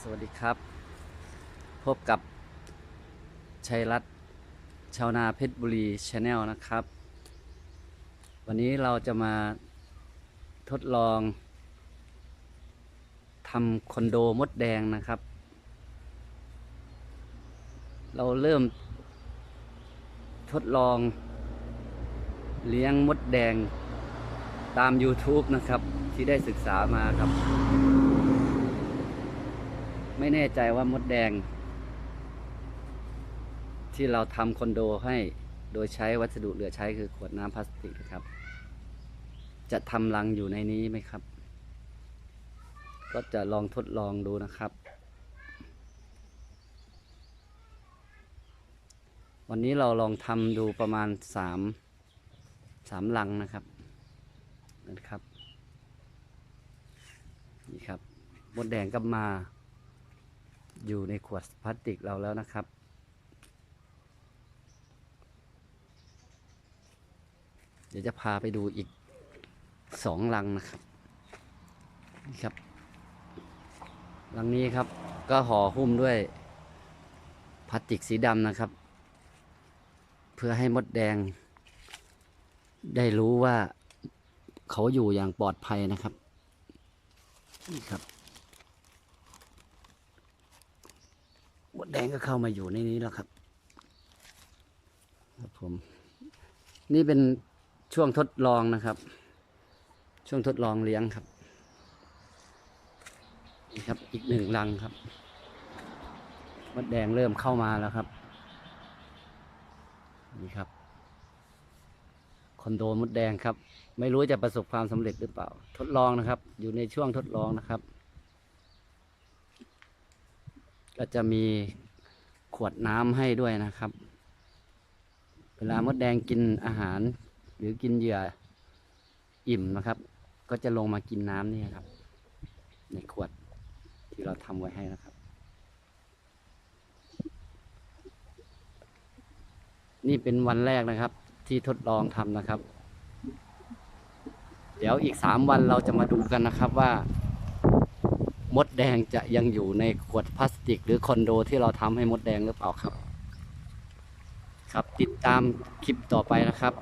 สวัสดีครับ พบกับชัยรัตน์ชาวนาเพชรบุรีชาแนลนะครับ วันนี้เราจะมาทดลองทำคอนโดมดแดงนะครับ เราเริ่มทดลองเลี้ยงมดแดงตาม YouTube นะครับ ที่ได้ศึกษามาครับ ไม่แน่ใจว่ามดแดง ที่เราทำคอนโดให้โดยใช้วัสดุเหลือใช้คือขวดน้ำพลาสติกนะครับ จะทำรังอยู่ในนี้ไหมครับ ก็จะลองทดลองดูนะครับ วันนี้เราลองทำดูประมาณสามสามลังนะครับนะครับ นี่ครับมดแดงก็มา อยู่ในขวดพลาสติกเราแล้วนะครับ เดี๋ยวจะพาไปดูอีกสองลังนะครับนี่ครับลังนี้ครับก็ห่อหุ้มด้วยพลาสติกสีดำนะครับ เพื่อให้มดแดง ได้รู้ว่าเขาอยู่อย่างปลอดภัยนะครับนี่ครับ มดแดงก็เข้ามาอยู่ในนี้แล้วครับครับผม นี่เป็นช่วงทดลองนะครับ ช่วงทดลองเลี้ยงครับนี่ครับ อีกหนึ่งรังครับ มดแดงเริ่มเข้ามาแล้วครับ นี่ครับ คอนโดมดแดงครับ ไม่รู้จะประสบความสำเร็จหรือเปล่า ทดลองนะครับ อยู่ในช่วงทดลองนะครับ ก็จะมีขวดน้ำให้ด้วยนะครับ เวลามดแดงกินอาหาร หรือกินเหยื่ออิ่มนะครับ ก็จะลงมากินน้ำนี่ครับ ในขวดที่เราทำไว้ให้นะครับ นี่เป็นวันแรกนะครับ ที่ทดลองทำนะครับ เดี๋ยวอีกสามวันเราจะมาดูกันนะครับว่า มดแดงจะยังอยู่ในขวดพลาสติก หรือคอนโดที่เราทำให้มดแดงหรือเปล่าครับ ครับติดตามคลิปต่อไปนะครับ